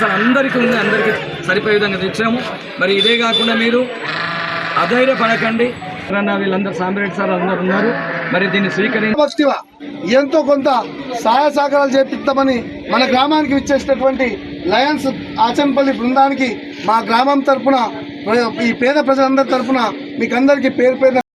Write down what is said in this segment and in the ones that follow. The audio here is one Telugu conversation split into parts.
అసలు అందరికీ ఉంది అందరికీ సరిపోయే విధంగా తెచ్చాము మరి ఇదే కాకుండా మీరు అధైర్యపడకండి. ఎవరన్నా వీళ్ళందరూ సాంబరెడ్డి సార్ అందరు ఉన్నారు. మరి దీన్ని స్వీకరించి పాజిటివ్ ఎంతో కొంత సహాయ సహకారాలు చేపిస్తామని మన గ్రామానికి ఇచ్చేసినటువంటి లయన్స్ ఆచంపల్లి బృందానికి మా గ్రామం తరపున ఈ పేద ప్రజలందరి తరఫున మీకు అందరికీ పేరు పేరు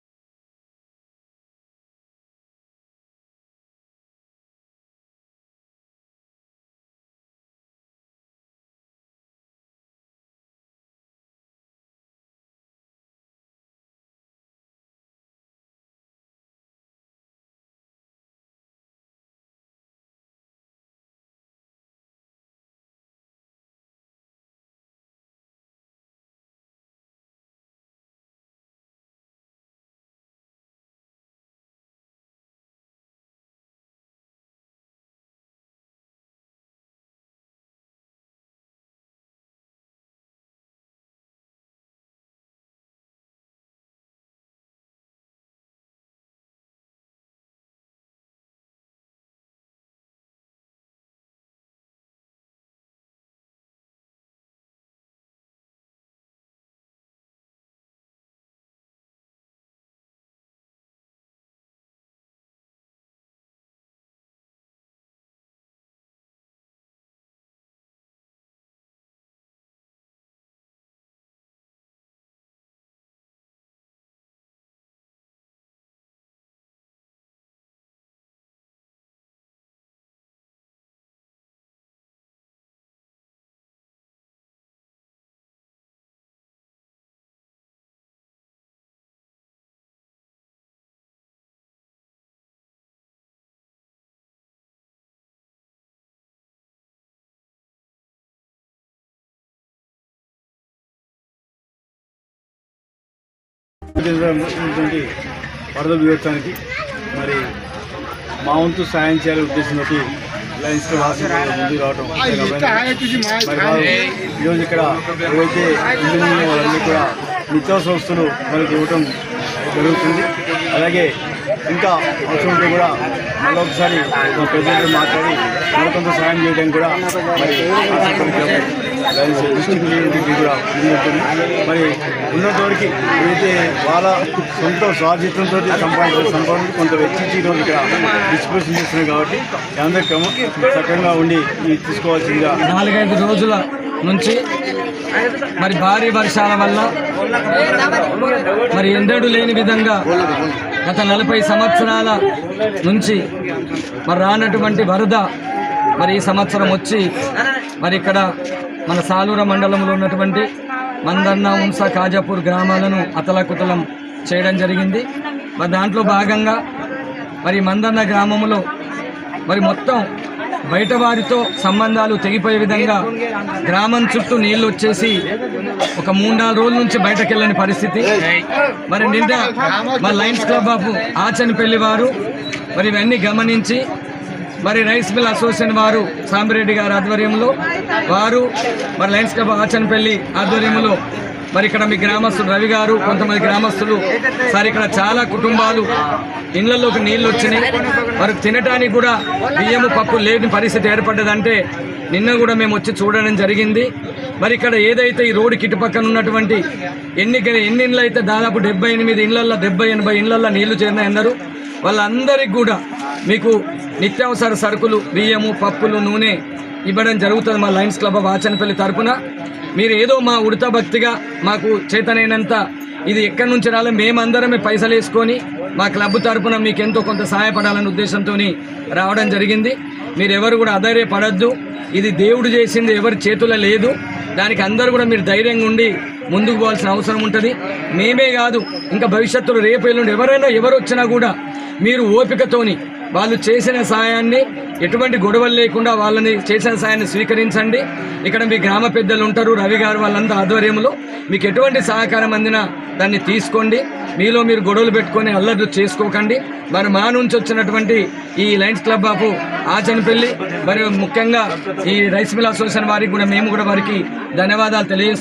వరద వివేచానికి మరి మా వంతు సాయం చేయాలని ఉద్దేశంతో లయన్స్ వాసి ముందు రావడం మరి ఈరోజు ఇక్కడ ఏవైతే ఉన్నాయో వాళ్ళన్నీ కూడా నిత్యావసర వస్తువులు మనకి ఇవ్వటం జరుగుతుంది. అలాగే ఇంకా అవసరం కూడా మళ్ళీ ఒకసారి మా ప్రజలతో మాట్లాడి మరికొంత సహాయం చేయడానికి కూడా మరి ఆశపడుతున్నాము. డిస్ట్రిక్ట్ లీడర్కి కూడా మరి ఉన్నతోడికి ఏదైతే వాళ్ళ సొంత స్వార్జితంతో సంపాదించిన సంపాదన కొంత వెచ్చించి ఈరోజు ఇక్కడ డిస్ట్రిబ్యూషన్ చేస్తున్నాయి కాబట్టి అందరి క్రమం సక్రమంగా ఉండి తీసుకోవాల్సిందిగా నాలుగైదు రోజుల నుంచి మరి భారీ వర్షాల వల్ల మరి ఎండడు లేని విధంగా గత నలభై సంవత్సరాల నుంచి మరి రానటువంటి వరద మరి ఈ సంవత్సరం వచ్చి మరి ఇక్కడ మన సాలూర మండలంలో ఉన్నటువంటి మందన్న ఉంస కాజాపూర్ గ్రామాలను అతలకుతలం చేయడం జరిగింది. మరి దాంట్లో భాగంగా మరి మందన్న గ్రామంలో మరి మొత్తం బయట వారితో సంబంధాలు తెగిపోయే విధంగా గ్రామం చుట్టూ నీళ్ళు వచ్చేసి ఒక మూడు నాలుగు రోజుల నుంచి బయటకు వెళ్ళని పరిస్థితి. మరి నిన్న మా లయన్స్ క్లబ్ ఆఫ్ ఆచనపల్లి వారు మరి ఇవన్నీ గమనించి మరి రైస్ మిల్ అసోసియేషన్ వారు సాంబిరెడ్డి గారి ఆధ్వర్యంలో వారు మరి లయన్స్ క్లబ్ ఆచనపల్లి ఆధ్వర్యంలో మరి ఇక్కడ మీ గ్రామస్తులు రవి గారు కొంతమంది గ్రామస్తులు సార్ ఇక్కడ చాలా కుటుంబాలు ఇళ్ళలోకి నీళ్ళు వచ్చినాయి. మరి తినటానికి కూడా బియ్యము పప్పు లేని పరిస్థితి ఏర్పడ్డదంటే నిన్న కూడా మేము వచ్చి చూడడం జరిగింది. మరి ఇక్కడ ఏదైతే ఈ రోడ్డు కిటుపక్కన ఉన్నటువంటి ఎన్ని ఎన్ని ఇండ్లు అయితే దాదాపు డెబ్బై ఎనిమిది ఇండ్లల్లో డెబ్బై ఎనభై ఇండ్లల్లో నీళ్ళు చేరినాయన్నారు. వాళ్ళందరికీ కూడా మీకు నిత్యావసర సరుకులు బియ్యము పప్పులు నూనె ఇవ్వడం జరుగుతుంది మా లయన్స్ క్లబ్ ఆఫ్ ఆచనపల్లి తరపున. మీరు ఏదో మా ఉడత భక్తిగా మాకు చేతనైనంత ఇది ఎక్కడి నుంచి రాలో మేమందరమే పైసలు వేసుకొని మా క్లబ్ తరఫున మీకు ఎంతో కొంత సహాయపడాలనే ఉద్దేశంతో రావడం జరిగింది. మీరెవరు కూడా అధైర్యపడద్దు. ఇది దేవుడు చేసింది ఎవరి చేతుల్లో లేదు. దానికి అందరూ కూడా మీరు ధైర్యంగా ఉండి ముందుకు పోవాల్సిన అవసరం ఉంటుంది. మేమే కాదు ఇంకా భవిష్యత్తులో రేపు ఎల్లుండి ఎవరైనా ఎవరు వచ్చినా కూడా మీరు ఓపికతోని వాళ్ళు చేసిన సాయాన్ని ఎటువంటి గొడవలు లేకుండా వాళ్ళని చేసిన సాయాన్ని స్వీకరించండి. ఇక్కడ మీ గ్రామ పెద్దలు ఉంటారు రవి గారు వాళ్ళంతా ఆధ్వర్యంలో మీకు ఎటువంటి సహకారం అందినా దాన్ని తీసుకోండి. మీలో మీరు గొడవలు పెట్టుకొని అల్లర్లు చేసుకోకండి. మరి మా నుంచి వచ్చినటువంటి ఈ లయన్స్ క్లబ్ ఆఫ్ ఆచనపల్లి మరి ముఖ్యంగా ఈ రైస్ మిల్ అసోసియేషన్ వారికి కూడా మేము కూడా వారికి ధన్యవాదాలు తెలియజేస్తున్నాం.